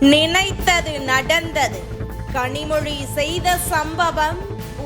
நினைத்தது நடந்தது. கனிமொழி செய்த சம்பவம்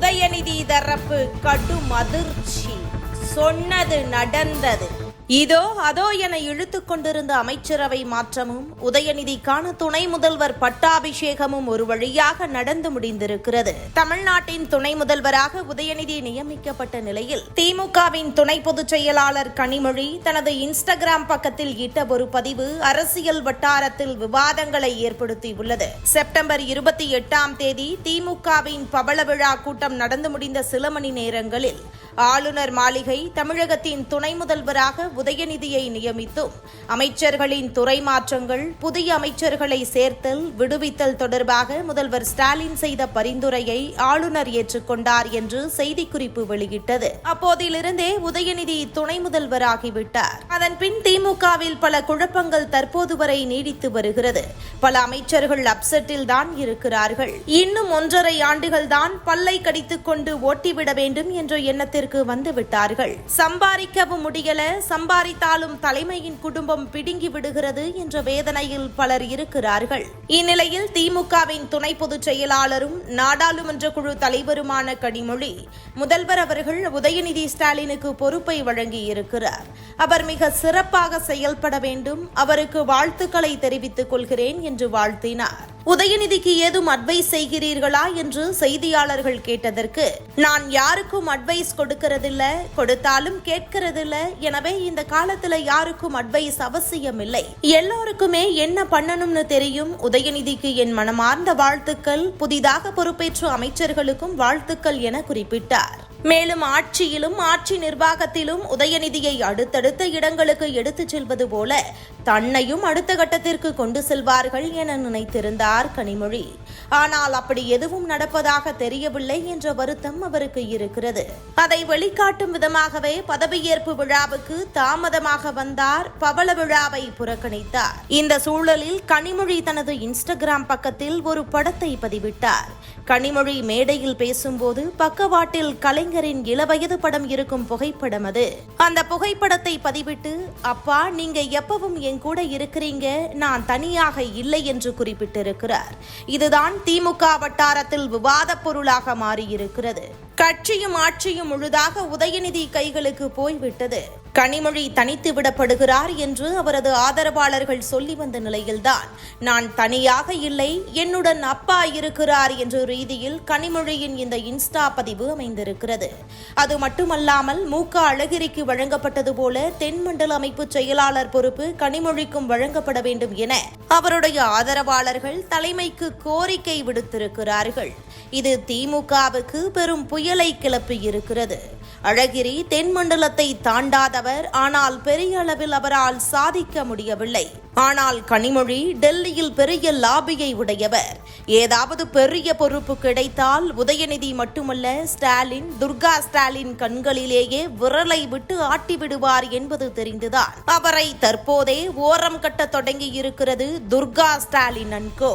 உதயநிதி தரப்பு கடும் அதிர்ச்சி. சொன்னது நடந்தது. இதோ அதோ என இழுத்துக் கொண்டிருந்த அமைச்சரவை மாற்றமும் உதயநிதிக்கான துணை முதல்வர் பட்டாபிஷேகமும் ஒரு வழியாக நடந்து முடிந்திருக்கிறது. தமிழ்நாட்டின் துணை முதல்வராக உதயநிதி நியமிக்கப்பட்ட நிலையில் திமுகவின் துணை பொதுச் செயலாளர் கனிமொழி தனது இன்ஸ்டாகிராம் பக்கத்தில் இட்ட ஒரு பதிவு அரசியல் வட்டாரத்தில் விவாதங்களை ஏற்படுத்தியுள்ளது. செப்டம்பர் இருபத்தி எட்டாம் தேதி திமுகவின் பவள விழா கூட்டம் நடந்து முடிந்த சில மணி நேரங்களில் ஆளுநர் மாளிகை தமிழகத்தின் துணை முதல்வராக உதயநிதியை நியமித்தும். அமைச்சர்களின் துறை மாற்றங்கள் புதிய அமைச்சர்களை சேர்த்தல் விடுவித்தல் தொடர்பாக முதல்வர் ஸ்டாலின் செய்த பரிந்துரையை ஆளுநர் ஏற்றுக்கொண்டார் என்று செய்திக்குறிப்பு வெளியிட்டது. அப்போதிலிருந்தே உதயநிதி துணை முதல்வராகிவிட்டார். அதன்பின் திமுகவில் பல குழப்பங்கள் தற்போது வரை நீடித்து வருகிறது. பல அமைச்சர்கள் அப்செட்டில் தான் இருக்கிறார்கள். இன்னும் ஒன்றரை ஆண்டுகள் தான் பல்லை கடித்துக் கொண்டு ஓட்டிவிட வேண்டும் என்ற எண்ணத்திற்கு வந்து விட்டார்கள். சம்பாதிக்கவும் முடியல. சம்பாதித்தாலும் தலைமையின் குடும்பம் பிடுங்கி விடுகிறது என்ற வேதனையில் பலர் இருக்கிறார்கள். இந்நிலையில் திமுகவின் துணை பொதுச் செயலாளரும் நாடாளுமன்ற குழு தலைவருமான கனிமொழி முதல்வர் அவர்கள் உதயநிதி ஸ்டாலினுக்கு பொறுப்பை வழங்கி இருக்கிறார் அவர் மிக சிறப்பாக செயல்பட வேண்டும். அவருக்கு வாழ்த்துக்களை தெரிவித்துக் கொள்கிறேன் என்று வாழ்த்தினார். உதயநிதிக்கு ஏதும் அட்வைஸ் செய்கிறீர்களா என்று செய்தியாளர்கள் கேட்டதற்கு நான் யாருக்கும் அட்வைஸ் கொடு கொடுக்கறதில்ல கொடுத்தாலும் கேட்கறதில்ல. எனவே இந்த காலத்துல யாருக்கும் அட்வைஸ் அவசியம் இல்லை எல்லோருக்குமே என்ன பண்ணணும்னு தெரியும். உதயநிதிக்கு என் மனமார்ந்த வாழ்த்துக்கள். புதிதாக பொறுப்பேற்ற அமைச்சர்களுக்கும் வாழ்த்துக்கள் என குறிப்பிட்டார். மேலும் ஆட்சியிலும் ஆட்சி நிர்வாகத்திலும் உதயநிதியை அடுத்தடுத்த இடங்களுக்கு எடுத்துச் செல்வது போல தன்னையும் அடுத்த கட்டத்திற்கு கொண்டு செல்வார்கள் என நினைத்திருந்தார் கனிமொழி. ஆனால் அப்படி எதுவும் நடப்பதாக தெரியவில்லை என்ற வருத்தம் அவருக்கு இருக்கிறது. அதை வெளிக்காட்டும் விதமாகவே பதவியேற்பு விழாவுக்கு தாமதமாக வந்தார் பவள விழாவை புறக்கணித்தார். இந்த சூழலில் கனிமொழி தனது இன்ஸ்டாகிராம் பக்கத்தில் ஒரு படத்தை பதிவிட்டார். கனிமொழி மேடையில் பேசும்போது பக்கவாட்டில் கலைஞர் கலைஞரின் இளவயது படம் இருக்கும் புகைப்படம் அது. அந்த புகைப்படத்தை பதிவிட்டு அப்பா நீங்க எப்பவும் என் கூட இருக்கிறீங்க நான் தனியாக இல்லை என்று குறிப்பிட்டிருக்கிறார். இதுதான் திமுக வட்டாரத்தில் விவாதப் பொருளாக மாறியிருக்கிறது. கட்சியும் ஆட்சியும் முழுதாக உதயநிதி கைகளுக்கு போய்விட்டது. கனிமொழி தனித்து விடப்படுகிறார் என்று அவரது ஆதரவாளர்கள் சொல்லி வந்த நிலையில்தான். நான் தனியாக இல்லை என்னுடன் அப்பா இருக்கிறார் என்ற ரீதியில் கனிமொழியின் இந்த இன்ஸ்டா பதிவு அமைந்திருக்கிறது. அது மட்டுமல்லாமல் மு க அழகிரிக்கு வழங்கப்பட்டது போல தென்மண்டல அமைப்பு செயலாளர் பொறுப்பு கனிமொழிக்கும் வழங்கப்பட வேண்டும் என அவருடைய ஆதரவாளர்கள் தலைமைக்கு கோரிக்கை விடுத்திருக்கிறார்கள். இது திமுகவுக்கு பெரும் புயல் கிளப்பி இருக்கிறது. அழகிரி தென்மண்டலத்தை தாண்டாதவர் ஆனால் பெரிய அளவில் அவரால் சாதிக்க முடியவில்லை. ஆனால் கனிமொழி டெல்லியில் பெரிய லாபியை உடையவர். ஏதாவது பெரிய பொறுப்பு கிடைத்தால் உதயநிதி மட்டுமல்ல ஸ்டாலின் துர்கா ஸ்டாலின் கண்களிலேயே விரலை விட்டு ஆட்டி விடுவார் என்பது தெரிந்துதான். அவரை தற்போதே ஓரம் கட்ட தொடங்கி இருக்கிறது துர்கா ஸ்டாலின் அன்கோ.